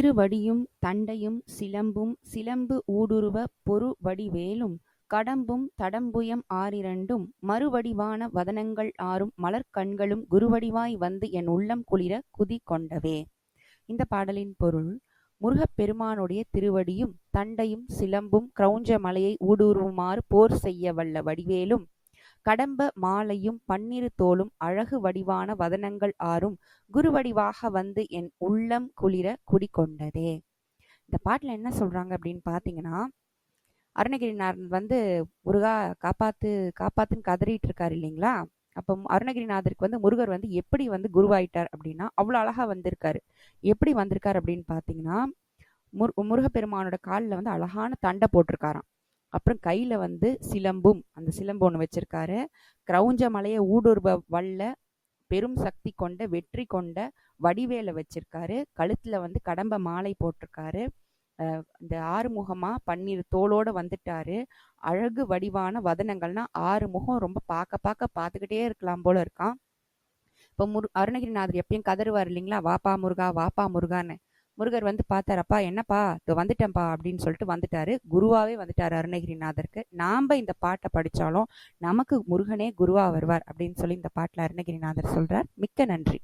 திருவடியும் தண்டையும் சிலம்பும் சிலம்பு ஊடுருவப் பொருவடிவேலும் கடம்பும் தடம்புயம் ஆறிரண்டும் மறுவடிவான வதனங்கள் ஆறும் மலர்க்கண்களும் குருவடிவாய் வந்து என் உள்ளம் குளிர குதி கொண்டவே. இந்த பாடலின் பொருள் முருகப்பெருமானுடைய திருவடியும் தண்டையும் சிலம்பும் கிரௌஞ்ச மலையை ஊடுருவுமாறு போர் செய்ய வல்ல வடிவேலும் கடம்ப மாலையும் பன்னிரு தோளும் அழகு வடிவான வதனங்கள் ஆறும் குருவடிவாக வந்து என் உள்ளம் குளிர குடிக்கொண்டதே இந்த பாட்டில் என்ன சொல்கிறாங்க அப்படின்னு பார்த்தீங்கன்னா, அருணகிரிநாதன் வந்து முருகா காப்பாத்து காப்பாத்துன்னு கதறிட்டு இருக்காரு இல்லைங்களா? அப்போ அருணகிரிநாதருக்கு வந்து முருகர் வந்து எப்படி வந்து குருவாயிட்டார் அப்படின்னா, அவ்வளோ அழகாக வந்திருக்காரு. எப்படி வந்திருக்கார் அப்படின்னு பார்த்தீங்கன்னா, முரு முருகப்பெருமானோட காலில் வந்து அழகான தண்டை போட்டிருக்காராம். அப்புறம் கையில் வந்து சிலம்பும் அந்த சிலம்பு ஒன்று வச்சிருக்காரு. கிரௌஞ்ச மலையை ஊடுருவ வல்ல பெரும் சக்தி கொண்ட வெற்றி கொண்ட வடிவேலை வச்சிருக்காரு. கழுத்தில் வந்து கடம்ப மாலை போட்டிருக்காரு. இந்த ஆறுமுகமாக பன்னீர் தோளோடு வந்துட்டாரு. அழகு வடிவான வதனங்கள்னா ஆறு முகம் ரொம்ப பார்க்க பார்க்க பார்த்துக்கிட்டே இருக்கலாம் போல இருக்கான். இப்போ முரு அருணகிரிநாதர் எப்பயும் கதறுவார் இல்லைங்களா வாப்பா முருகா வாப்பா முருகான்னு முருகர் வந்து பார்த்தாரப்பா என்னப்பா இது வந்துட்டேன்ப்பா அப்படின்னு சொல்லிட்டு வந்துட்டாரு. குருவாவே வந்துட்டார் அருணகிரிநாதருக்கு. நாம இந்த பாட்டை படித்தாலும் நமக்கு முருகனே குருவா வருவார் அப்படின்னு சொல்லி இந்த பாட்டில் அருணகிரிநாதர் சொல்றார். மிக்க நன்றி.